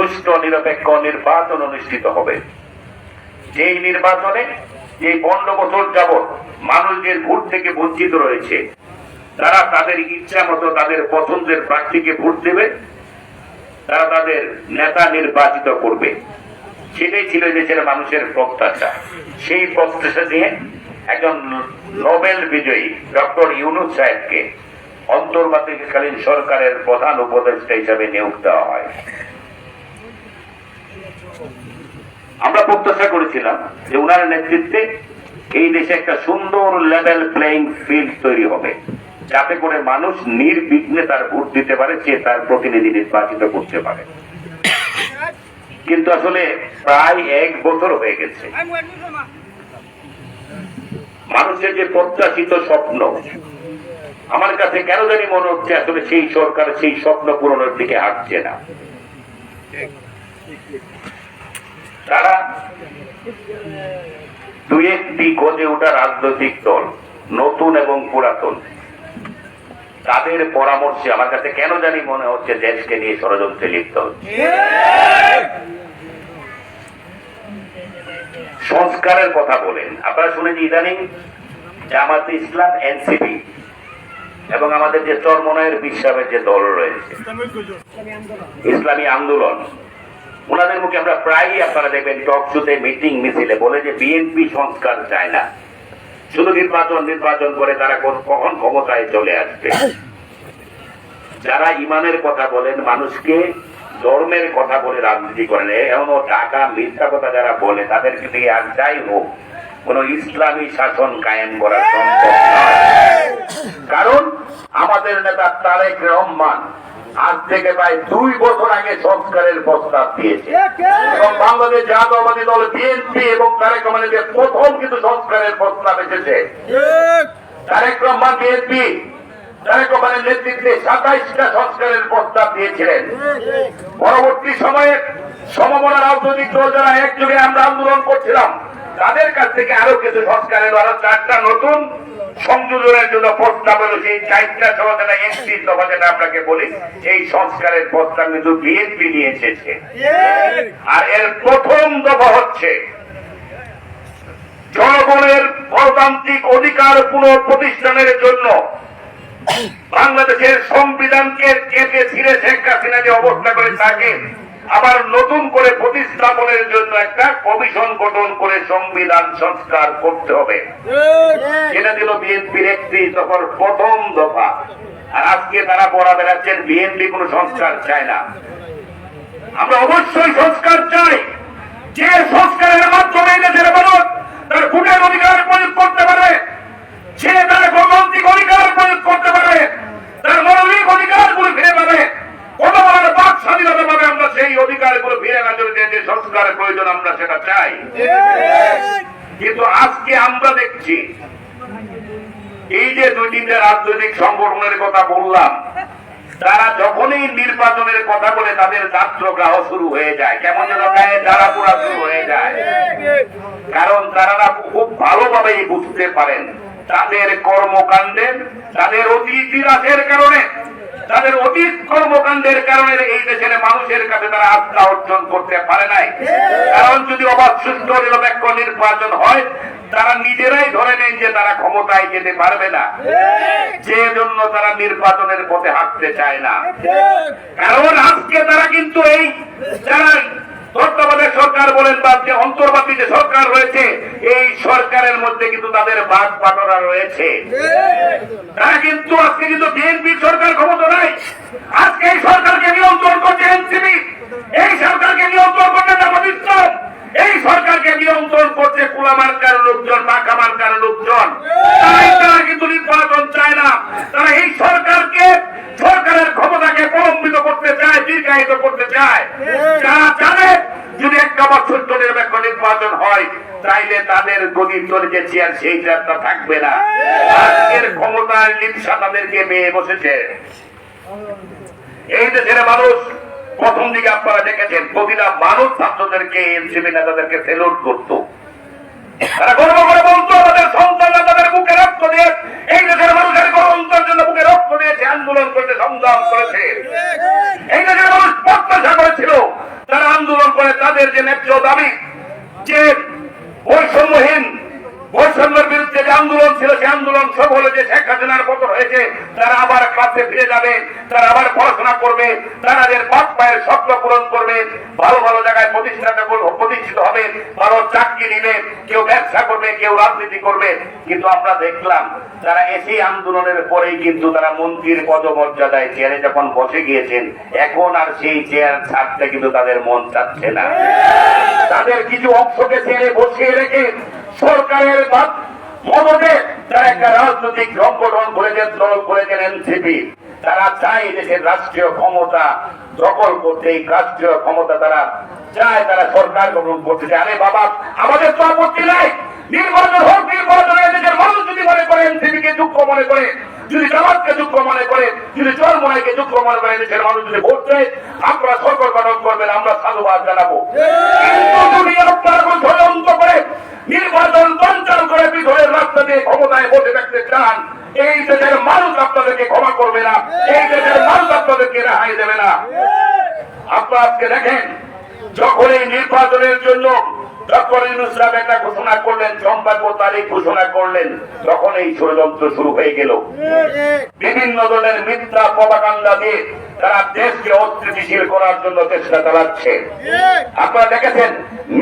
সুষ্ঠু নিরপেক্ষ, নির্বাচন অনুষ্ঠিত হবে। যেই নির্বাচনে যে পনেরো বছর যাবৎ মানুষদের ভোট থেকে বঞ্চিত রয়েছে, তারা তাদের ইচ্ছা মতো তাদের পছন্দের প্রার্থীকে ভোট দেবে, তারা তাদের নেতা নির্বাচিত করবে। সেটাই ছিল দেশের মানুষের প্রত্যাশা। সেই প্রত্যাশা নিয়ে একজন নোবেল বিজয়ী ডক্টর ইউনুস সাহেবকে অন্তর্বর্তীকালীন সরকারের প্রধান উপদেষ্টা হিসাবে নিয়োগ দেওয়া হয়। আমরা প্রত্যাশা করেছিলাম যে উনার নেতৃত্বে এই দেশে একটা সুন্দর লেভেল প্লেইং ফিল্ড তৈরি হবে, যাতে করে মানুষ নির্বিঘ্নে তার ভোট দিতে পারে, সে তার প্রতিনিধি নির্বাচিত করতে পারে। কিন্তু আসলে প্রায় এক বছর হয়ে গেছে। মানুষের যে প্রত্যাশিত স্বপ্ন, আমার কাছে কেন জানি মনে হচ্ছে আসলে সেই সরকার সেই স্বপ্ন পূরণের দিকে হাঁটছে না। তারা একটি গজে ওঠা রাজনৈতিক দল, নতুন এবং পুরাতন। তাদের পরামর্শে আমার কাছে কেন জানি মনে হচ্ছে দেশকে নিয়ে ষড়যন্ত্রে লিপ্ত সংস্কারের কথা বলেন। আপনারা শুনেছি ইদানিং জামাত ইসলাম এনসিপি এবং আমাদের যে চরমনায়ের বিশ্বাসের যে দল রয়েছে, ইসলামী আন্দোলন। ওনাদের মুখে আমরা প্রায়ই আপনারা দেখবেন টক শোতে মিটিং মিছিলে বলে যে বিএনপি সংস্কার চায় না। শুধু নির্বাচন নির্বাচন করে তারা কখন ক্ষমতায় চলে আসবে? যারা ইমানের কথা বলেন, মানুষকে ধর্মের কথা বলে রাজনীতি করেন এমনও টাকা, মিথ্যা কথা যারা বলে, তাদেরকে দিয়ে আর যাই হোক, কোন ইসলামী শাসন কায়েম করা সম্ভব নয়। কারণ আমাদের নেতা তারেক রহমান আজ থেকে প্রায় দুই বছর আগে সংস্কারের প্রস্তাব দিয়েছে। এবং বাংলাদেশ জাতীয়বাদী দল বিএনপি এবং তারেক রহমানের প্রথম কিন্তু সংস্কারের প্রস্তাব এসেছে। তারেক রহমান বিএনপি তারেক রহমানের নেতৃত্বে সাতাইশটা সংস্কারের প্রস্তাব দিয়েছিলেন। পরবর্তী সময়ে সমমনা রাজনৈতিক দল যারা একযোগে আমরা আন্দোলন করছিলাম তাদের কাছ থেকে আরও কিছু সংস্কার এলো আরও চারটা নতুন সংযোজনের জন্য প্রস্তাব এলো সেই চারটা সহ যেটা একত্রিশ দফা যেটা আপনাকে বলি, এই সংস্কারের প্রস্তাব কিন্তু বিএনপি নিয়ে এসেছে। আর এর প্রথম দফা হচ্ছে, জনগণের গণতান্ত্রিক অধিকার পুনঃপ্রতিষ্ঠানের জন্য বাংলাদেশের সংবিধানকে কেটে ছিঁড়ে শেখ হাসিনা যে অবস্থা করে তাকে আবার নতুন করে একটা কমিশন গঠন করে সংবিধান সংস্কার করতে হবে। এটা দিল বিএনপির একটি তখন প্রথম দফা। আর আজকে তারা বলা বেড়াচ্ছেন বিএনপি কোনো সংস্কার চায় না। আমরা অবশ্যই সংস্কার চাই। যে সংস্কারের মাধ্যমে দেশের মানুষ তার ভোটের অধিকার প্রয়োগ করতে পারে সে তার গণতান্ত্রিক অধিকার প্রয়োগ করতে পারে তার মৌলিক অধিকারগুলো ফিরে পাবে। কোনো বড় বাক স্বাধীনতা পাবে আমরা সেই অধিকারগুলো ফিরে না চলে যে সংস্কারের প্রয়োজন আমরা সেটা চাই। কিন্তু আজকে আমরা দেখছি, এই যে দুই তিনটে রাজনৈতিক সংগঠনের কথা বললাম, তারা যখনই নির্বাচনের কথা বলে তাদের যাত্রগ্রাহ শুরু হয়ে যায়। কেমন যেন গায়ে জ্বালা পোড়া শুরু হয়ে যায়। কারণ তারা খুব ভালোভাবেই বুঝতে পারেন, তাদের কর্মকাণ্ডের তাদের অতি ইতিহাসের কারণে, তাদের অতীত কর্মকাণ্ডের কারণে এই দেশের মানুষের কাছে তারা আস্থা অর্জন করতে পারে নাই। কারণ যদি অবাধ সুস্থ নিরপেক্ষ নির্বাচন হয় তারা নিজেরাই ধরে নেন যে তারা ক্ষমতায় যেতে পারবে না। যে জন্য তারা নির্বাচনের পথে হাঁটতে চায় না। কারণ আজকে তারা কিন্তু এই যারা তত্ত্বাবধায়ক সরকার বলেন বা যে অন্তর্বর্তী যে সরকার রয়েছে এই সরকারের মধ্যে কিন্তু তাদের ভাগ বাটরা রয়েছে। তারা কিন্তু আজকে কিন্তু বিএনপি সরকার ক্ষমতা নাই আজকে এই সরকারকে নিয়ন্ত্রণ করছে এনসিপি এই সরকারকে নিয়ন্ত্রণ করছে জামাত ইসলাম এই সরকারকে নিয়ন্ত্রণ করছে কুলামার্কার লোকজন মাকামার্কার লোকজন তাই তারা কিন্তু নির্বাচন চায় না তারা এই সরকারকে সরকারের ক্ষমতাকে প্রলম্বিত করতে চায় দীর্ঘায়িত করতে চায় যারা জানে যদি একটা বছর ধরে নিরপেক্ষ নির্বাচন আপনারা দেখেছেন, প্রতিটা মানুষ ছাত্রদেরকে এনসিপি নেতাদেরকে সেলুট করতো। তারা গর্ব করে বলতো, আমাদের সন্তানরা তাদের বুকে রক্ত দিয়ে, এই দেশের মানুষের গণতন্ত্রের জন্য বুকে রক্ত দিয়েছে আন্দোলন করতে সংগ্রাম করেছে। এই দেশের মানুষ প্রত্যাশা করেছিল তারা আন্দোলন করে তাদের যে ন্যায্য দাবি যে বৈষম্যহীন বৈষম্যের বিরুদ্ধে যে আন্দোলন ছিল, সেই আন্দোলন সব হলো যে শেখ হাসিনার পতন হয়েছে। তারা আবার ক্লাসে ফিরে যাবে, তারা আবার পড়াশোনা করবে তাদের পাঁচ পায়ের স্বপ্ন পূরণ করবে। ভালো ভালো জায়গায় প্রতিষ্ঠানে বল- প্রতিষ্ঠিত হবে, ভালো চাকরি নিবে, কেউ ব্যবসা করবে, কেউ রাজনীতি করবে। কিন্তু আমরা দেখলাম, তারা এসে আন্দোলনের পরেই কিন্তু তারা মন্ত্রীর পদমর্যাদায় চেয়ারে যখন বসে গিয়েছেন, এখন আর সেই চেয়ার ছাড়তে কিন্তু তাদের মন চাচ্ছে না। তাদের কিছু অংশকে চেয়ারে বসিয়ে রেখে সরকারের মদতে তারা একটা রাজনৈতিক সংগঠন করেছেন দল করেছেন এনসিপি তারা চায় দেশের রাষ্ট্রীয় ক্ষমতা দখল করতে এই রাষ্ট্রীয় ক্ষমতা তারা চায় তারা সরকার গঠন করতে চায়। আরে বাবা আমাদের তো আপত্তি নাই। নির্বাচন হোক নির্বাচন দেশের মানুষ যদি মনে করে এনসিপিকে যোগ্য মনে করে যদি জামাতকে যোগ্য মনে করে যদি চরমনাইকে যোগ্য মনে করে দেশের মানুষ যদি ভোট দেয় আমরা সরকার গঠন করবেন আমরা সাধুবাদ জানাব। কিন্তু যদি আপনারা ষড়যন্ত্র করে নির্বাচন বঞ্চন করে বিধয়ের রাস্তা ক্ষমতায় বসে থাকতে চান, এই দেশের মানুষ আপনাদেরকে ক্ষমা করবে না, এই দেশের মানুষ আপনাদেরকে রেহাই দেবে না। আপনারা আজকে দেখেন, যখন এই নির্বাচনের জন্য বিভিন্ন দলের মিথ্যা প্রপাকাণ্ডা দিয়ে তারা অস্থিতিশীল করার জন্য চালাচ্ছে। আপনারা দেখেছেন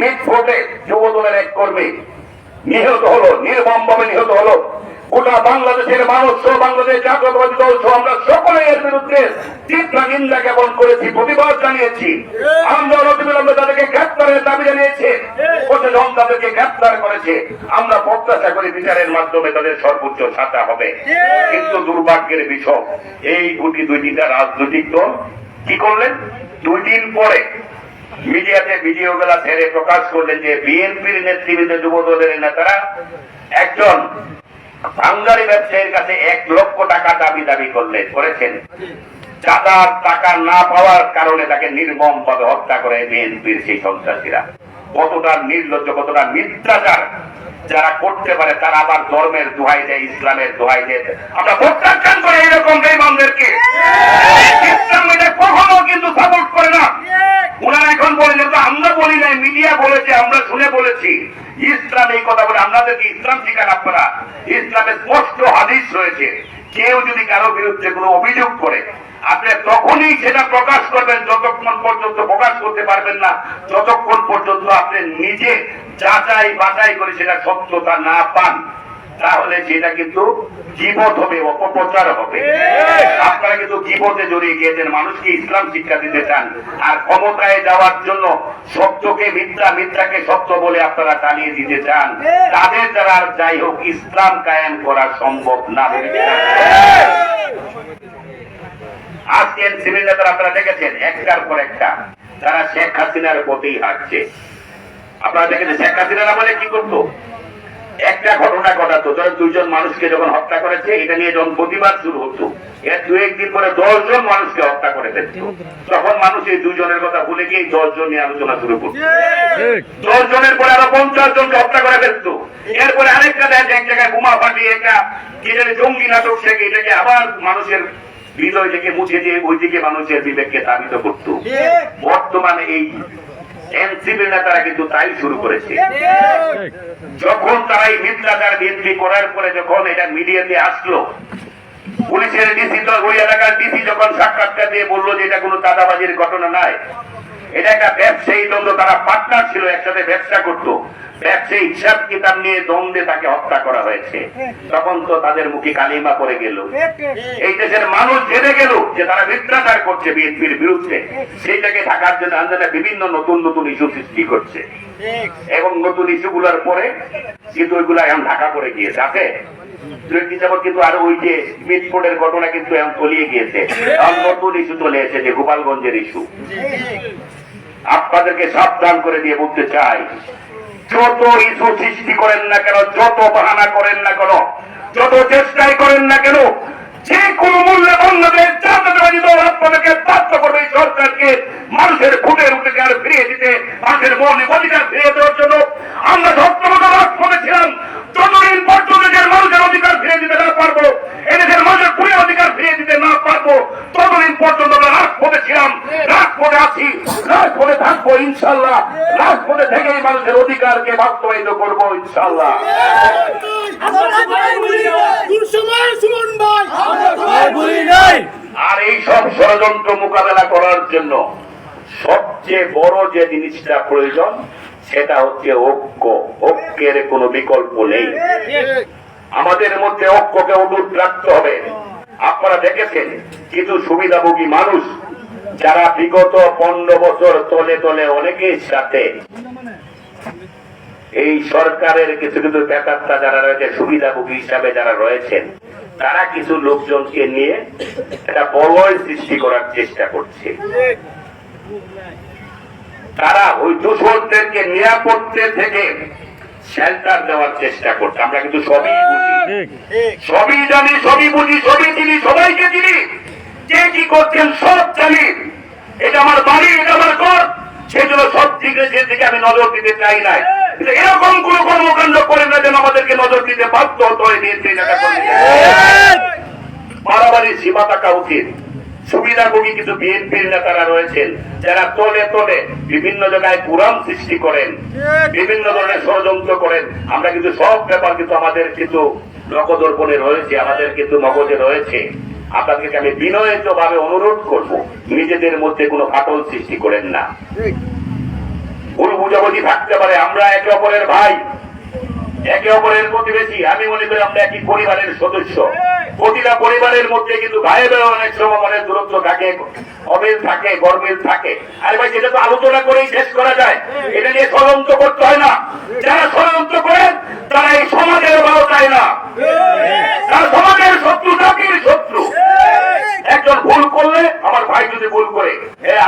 মিটফোর্টে যুব দলের এক কর্মী নিহত হলো, নির্মম ভাবে নিহত হলো। গোটা বাংলাদেশের মানুষ সহ বাংলাদেশ জাতীয়তাবাদী দল সহ আমরা সকলে এর বিরুদ্ধে তীব্র নিন্দা জ্ঞাপন করেছি, প্রতিবাদ জানিয়েছি। আমরা অনতিবিলম্বে তাদেরকে গ্রেপ্তারের দাবি জানিয়েছে। প্রশাসন তাদেরকে গ্রেপ্তার করেছে। আমরা প্রত্যাশা করি বিচারের মাধ্যমে তাদের সর্বোচ্চ সাজা হবে। কিন্তু দুর্ভাগ্যের বিষয়, এই গুটি দুই তিনটা রাজনৈতিক দল কি করলেন? দুই দিন পরে মিডিয়াতে ভিডিও গুলা ছেড়ে প্রকাশ করলেন যে বিএনপির নেতৃবৃন্দ যুব দলের নেতারা, একজন বাঙ্গালি ব্যবসায়ীর কাছে এক লক্ষ টাকা দাবি দাবি করলেন করেছেন। চাঁদার টাকা না পাওয়ার কারণে তাকে নির্মম ভাবে হত্যা করে বিএনপির সেই সন্ত্রাসীরা। কতটা নির্লজ্জ, কতটা মিথ্যাচার যারা করতে পারে, তারা আবার ধর্মের দোহাই দেয়, ইসলামের দোহাই দেয়। আমরা প্রত্যাখ্যান করে এইরকম বেইমানদেরকে। ইসলাম কখনো কিন্তু সাপোর্ট করে না ওনারা এখন বলে যে তো আমরা বলি নাই মিডিয়া বলেছে আমরা শুনে বলেছি, ইসলাম এই কথা বলে আপনাদেরকে ইসলাম শিখান আপনারা ইসলামের স্পষ্ট হাদিস রয়েছে। কেউ যদি কারও বিরুদ্ধে কোনো অভিযোগ করে, আপনি তখনই সেটা প্রকাশ করবেন, যতক্ষণ পর্যন্ত প্রকাশ করতে পারবেন না যতক্ষণ পর্যন্ত আপনি নিজে যাচাই বাছাই করে সেটা সত্যতা না পান। তাহলে সেটা কিন্তু জীবত হবে অপপ্রচার হবে। আপনারা কিন্তু জীবতে জড়িয়ে গিয়েছেন মানুষকে ইসলাম শিক্ষা দিতে চান। আর ক্ষমতায় যাওয়ার জন্য সত্যকে মিথ্যা মিথ্যাকে সত্য বলে আপনারা টানিয়ে দিতে চান। তাদের দ্বারা যাই হোক ইসলাম কায়েম করা সম্ভব না আজকে সিভিল নেতারা আপনারা দেখেছেন একটার পর একটা তারা শেখ হাসিনার পথেই হাঁটছে। আপনারা দেখেছেন শেখ হাসিনারা বলে কি করতো? একটা ঘটনা ঘটাতো। ধরেন দুইজন মানুষকে যখন হত্যা করেছে এটা নিয়ে যখন প্রতিবাদ শুরু হতো এর দু একদিন পরে দশজন মানুষকে হত্যা করে ফেলত তখন মানুষ এই দুজনের কথা ভুলে গিয়ে দশজন নিয়ে আলোচনা শুরু করতো। দশ জনের পরে আরও পঞ্চাশ জনকে হত্যা করে ফেলত। এরপরে আরেকটা যে এক জায়গায় বোমা ফাটিয়ে একটা কি জানি জঙ্গি নাটক শেখে এটাকে আবার মানুষের হৃদয় থেকে মুছে দিয়ে ওই দিকে মানুষের বিবেককে দাবিত করত। বর্তমানে এই এনসিপি নেতারা কিন্তু তাই শুরু করেছে। যখন তারা এই বিএনপি করার পরে যখন এটা মিডিয়াতে আসলো, পুলিশের ডিসি ওই এলাকার ডিসি যখন সাক্ষাৎকার দিয়ে বলল যে এটা কোনো দাদাবাজির ঘটনা নাই এটা একটা ব্যবসায়ী দ্বন্দ্ব, তারা পার্টনার ছিল, একসাথে ব্যবসা করতো। ব্যবসায়ী হিসাব কিতাব নিয়ে দ্বন্দ্বে তাকে হত্যা করা হয়েছে। তখন তো তাদের মুখে কালিমা পড়ে গেল। এই দেশের মানুষ জেনে গেল যে তারা মিথ্যাচার করছে বিএনপির বিরুদ্ধে। সেইটাকে ঢাকার জন্য আন্দোলনে বিভিন্ন নতুন নতুন ইস্যু সৃষ্টি করছে। এবং নতুন ইস্যু গুলার পরে কিন্তু ওইগুলা এখন ঢাকা পড়ে গিয়েছে। আছে? কিন্তু আরও ওই যে মিটফোর্ডের ঘটনা কিন্তু গোপালগঞ্জের ইস্যু। আপনাদেরকে সাবধান করে দিয়ে বলতে চাই, যত ইস্যু সৃষ্টি করেন না কেন, যত বাহানা করেন না কেন, যত চেষ্টাই করেন না কেন, যে কোন মূল্যে বাংলাদেশ জাতীয়তাবাদী দল আপনাদেরকে বাধ্য করবে সরকারকে মানুষের ভোটের অধিকার ফিরিয়ে দিতে, মানুষের মৌলিক অধিকার ফিরিয়ে দেওয়ার জন্য। আমরা সত্যমত রাজপথে ছিলাম যতদিন পর্যন্ত দেশের মানুষের অধিকার ফিরিয়ে দিতে না পারব এদেশের মানুষের ভূমি অধিকার ফিরিয়ে দিতে না পারব ততদিন পর্যন্ত আমরা রাজপথে ছিলাম রাজপথে আছি রাজপথে থাকব ইনশাল্লাহ রাজপথে থেকে এই মানুষের অধিকারকে বাস্তবায়িত করব ইনশাল্লাহ দুঃসময় সুমন ভাই। আর এই সব ষড়যন্ত্র মোকাবেলা করার জন্য সবচেয়ে বড় যে জিনিসটা প্রয়োজন সেটা হচ্ছে ঐক্য। ঐক্যের কোনো বিকল্প নেই। আমাদের মধ্যে ঐক্যকে অটুট রাখতে হবে। আপনারা দেখেছেন কিছু সুবিধাভোগী মানুষ যারা বিগত পনেরো বছর তলে তলে অনেকের সাথে এই সরকারের কিছু কিছু বেকারটা যারা রয়েছে সুবিধাভোগী হিসাবে যারা রয়েছেন তারা কিছু লোকজনকে নিয়ে একটা বলয় সৃষ্টি করার চেষ্টা করছে। তারা ওই দূষণদেরকে নিরাপত্তে থেকে শেল্টার দেওয়ার চেষ্টা করছে। আমরা কিন্তু সবই বুঝি। সবই জানি সবই বুঝি সবই চিনি সবাইকে চিনি। কে কি করছেন সব জানি। এটা আমার বাড়ি এটা আমার ঘর। সেই জন্য সব দিকে যেদিকে আমি নজর দিতে চাই নাই কিন্তু এরকম কোন কর্মকাণ্ড করে না যেন আমাদেরকে নজর দিতে বাধ্য হতে হয় বাড়াবাড়ি সীমা থাকা উচিত। সুবিধাভোগী কিছু বিএনপির নেতারা রয়েছেন যারা তলে তলে বিভিন্ন জায়গায় পুরাণ সৃষ্টি করেন বিভিন্ন ধরনের ষড়যন্ত্র করেন। আমরা কিন্তু সব ব্যাপার কিন্তু আমাদের কিন্তু নকদর্পণে রয়েছে আমাদের কিন্তু মগজে রয়েছে। আপনাদেরকে আমি বিনয়িত ভাবে অনুরোধ করব নিজেদের মধ্যে কোনো ফাটল সৃষ্টি করেন না। ভুল বুঝাবুঝি থাকতে পারে। আমরা একে অপরের ভাই, একে অপরের প্রতিবেশী। আমি মনে করি আমরা একই পরিবারের সদস্য। প্রতিটা পরিবারের মধ্যে কিন্তু ভাই ভাই অনেক সময় অনেক দূরত্ব থাকে, অমিল থাকে, গরমিল থাকে। আরে ভাই, সেটা তো আলোচনা করেই শেষ করা যায়। এটা নিয়ে ষড়যন্ত্র করতে হয় না। যারা ষড়যন্ত্র করেন, তারা এই সমাজের ভালো চায় না। তারা সমাজের শত্রু জাতির শত্রু। একজন ভুল করলে আমার ভাই যদি ভুল করে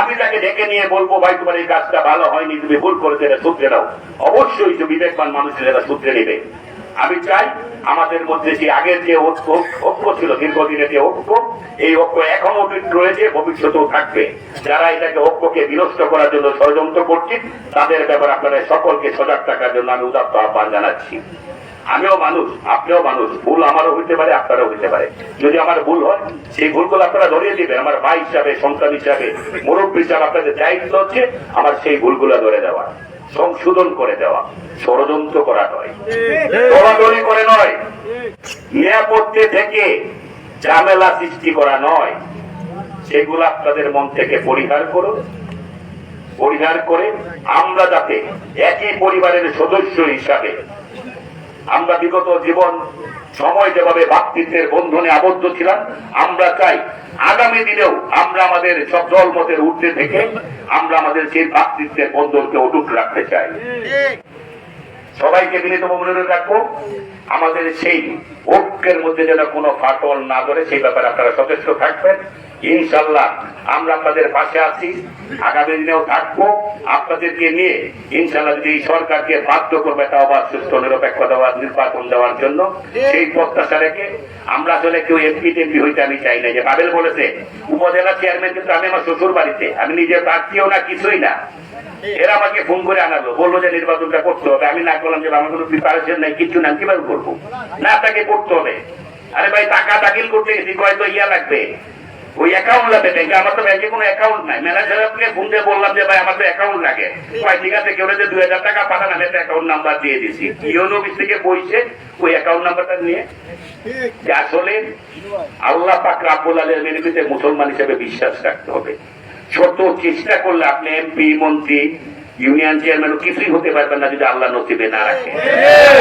আমি তাকে ডেকে নিয়ে বলব ভাই তোমার এই কাজটা ভালো হয়নি তুমি ভুল করেছ এটা সূত্রে দাও অবশ্যই যে বিবেকবান মানুষের এটা সূত্রে নেবে। আমি চাই আমাদের মধ্যে যে আগের যে ঐক্য ঐক্য ছিল দীর্ঘদিনের যে ঐক্য এই ঐক্য এখনও রয়েছে ভবিষ্যতেও থাকবে। যারা এটাকে ঐক্যকে বিনষ্ট করার জন্য ষড়যন্ত্র করছে তাদের ব্যাপারে আপনারা সকলকে সজাগ থাকার জন্য আমি উদাত্ত আহ্বান জানাচ্ছি। আমিও মানুষ, আপনিও মানুষ। ভুল আমারও হইতে পারে, আপনারও হইতে পারে। যদি আমার ভুল হয়, সেই ভুলগুলো আপনারা ধরিয়ে দিবেন। আমার ভাই হিসাবে, সন্তান হিসাবে, মুরব্বী হিসাবে আপনাদের দায়িত্ব হচ্ছে আমার সেই ভুলগুলো ধরে দেওয়া, সংশোধন করে দেওয়া, ষড়যন্ত্র করা নয়। করে নয়। নিরাপত্তে থেকে ঝামেলা সৃষ্টি করা নয়। সেগুলো আপনাদের মন থেকে পরিহার করুন। পরিহার করে আমরা যাতে একই পরিবারের সদস্য হিসাবে আমরা বিগত জীবন সময় যেভাবে ভাতৃত্বের বন্ধনে আবদ্ধ ছিলাম আমরা চাই আগামী দিনেও আমরা আমাদের সব দলমতের ঊর্ধ্বে থেকে আমরা আমাদের সেই ভাতৃত্বের বন্ধনকে অটুট রাখতে চাই। সবাইকে বিনীত মনে রাখব আমাদের সেই ঐক্যের মধ্যে যেন কোনো ফাটল না ধরে, সেই ব্যাপারে আপনারা সচেষ্ট থাকবেন। ইনশাল্লাহ আমরা আপনাদের পাশে আছি। আগামী দিনেও থাকব। আপনাদেরকে নিয়ে ইনশাল্লাহ যদি সরকারকে বাধ্য করবে তাও বা সুস্থ নিরপেক্ষ দেওয়ার নির্বাচন দেওয়ার জন্য, সেই প্রত্যাশা রেখে আমরা আসলে কেউ এমপি টেমপি হইতে আমি চাই না। যে বাবেল বলেছে, উপজেলা চেয়ারম্যান কিন্তু আমি আমার শ্বশুর বাড়িতে আমি নিজে প্রার্থীও না, কিছুই না। এরা আমাকে ফোন করে আনালো, বলল যে নির্বাচনটা করতে হবে। আমি না করলাম যে আমার কোনো প্রিপারেশন নাই কিছু না কীভাবে করব? না তাকে করতে হবে। আরে ভাই, টাকা দাখিল করতে গেছি হয়তো ইয়া লাগবে? ওই অ্যাকাউন্ট লাগবে ব্যাংকে আমার তো ব্যাংকে কোনো অ্যাকাউন্ট নাই। ফোন দিয়ে বললাম যে, ভাই, আমার তো অ্যাকাউন্ট লাগে। ঠিক আছে, কেউ যে হাজার টাকা পাঠান, আমি একটা অ্যাকাউন্ট নাম্বার দিয়ে ইউনো থেকে বইছে, ওই অ্যাকাউন্ট নাম্বারটা নিয়ে। আসলে আল্লাহ পাক রাব্বুল আলামিনের ভিতরে মুসলমান হিসেবে বিশ্বাস রাখতে হবে। ছোট চেষ্টা করলে আপনি এমপি মন্ত্রী ইউনিয়ন চেয়ারম্যান কিছুই হতে পারবেন না যদি আল্লাহ নসিবে না রাখে।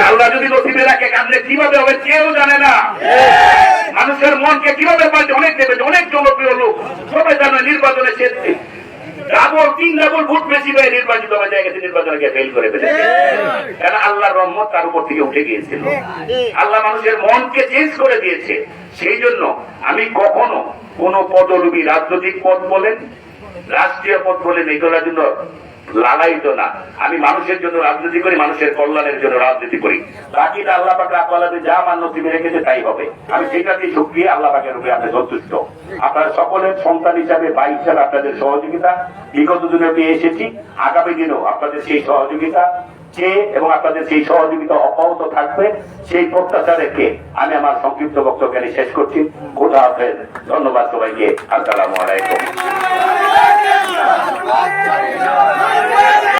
আল্লাহ যদি নসিবে রাখে কাঁদলে কীভাবে হবে কেউ জানে না। মানুষের মনকে কীভাবে পাল্টে অনেক দেবে অনেক জনপ্রিয় লোক সবাই জানে নির্বাচনে সে ডাবল তিন ডাবল ভোট বেশি পেয়ে নির্বাচিত হয়ে যায় গেছে নির্বাচনে ফেল করে ফেলেছে। কেন? আল্লাহর রহমত তার উপর থেকে উঠে গিয়েছিল। আল্লাহ মানুষের মনকে চেঞ্জ করে দিয়েছে। সেই জন্য আমি কখনো কোন পদলোভী রাজনৈতিক পদ বলেন রাষ্ট্রীয় পদ বলে এগুলোর জন্য লালায়িত না। আমি মানুষের জন্য রাজনীতি করি, মানুষের কল্যাণের জন্য রাজনীতি করি। বাকিটা আল্লাহ পাকে আপনাদের যা মান্য তিনি রেখেছে তাই হবে। আমি সেটাতে সুক্রিয়া আল্লাহ পাকের উপরে আপনি সন্তুষ্ট। আপনারা সকলের সন্তান হিসাবে ভাই হিসাবে আপনাদের সহযোগিতা। বিগত দিনে পেয়ে এসেছি, আগামী দিনেও আপনাদের সেই সহযোগিতা। চেয়ে এবং আপনাদের সেই সহযোগিতা অব্যাহত থাকবে, সেই প্রত্যাশা রেখে আমি আমার সংক্ষিপ্ত বক্তব্য শেষ করছি। খুদা হাফেজ। ধন্যবাদ সবাইকে। আসসালামু আলাইকুম।